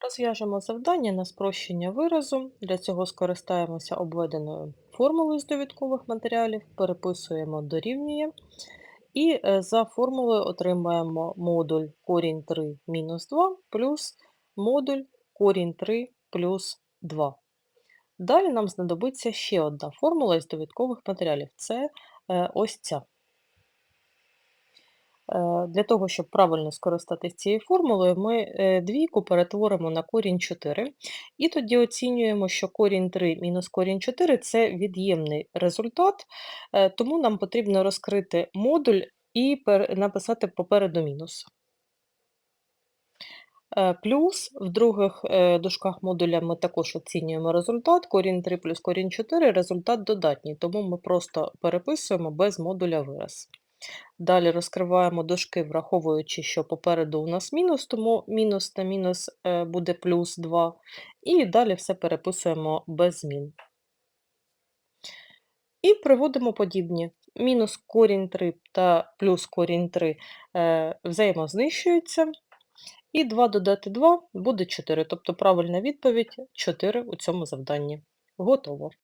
Розв'яжемо завдання на спрощення виразу. Для цього скористаємося обведеною формулою з довідкових матеріалів, переписуємо дорівнює. І е, за формулою отримаємо модуль корінь 3 мінус 2 плюс модуль корінь 3 плюс 2. Далі нам знадобиться ще одна формула із довідкових матеріалів. Це е, ось ця. Е, Для того, щоб правильно скористатися цією формулою, ми е, двійку перетворимо на корінь 4, і тоді оцінюємо, що корінь 3 мінус корінь 4 – це від'ємний результат, е, тому нам потрібно розкрити модуль і написати попереду мінус. Плюс в других дужках модуля ми також оцінюємо результат. Корінь 3 плюс корінь 4 – результат додатній, тому ми просто переписуємо без модуля вираз. Далі розкриваємо дужки, враховуючи, що попереду у нас мінус, тому мінус на мінус е, буде плюс 2. І далі все переписуємо без змін. І приводимо подібні. Мінус корінь 3 та плюс корінь 3 е, взаємознищуються. І 2 додати 2 буде 4. Тобто правильна відповідь 4 у цьому завданні. Готово.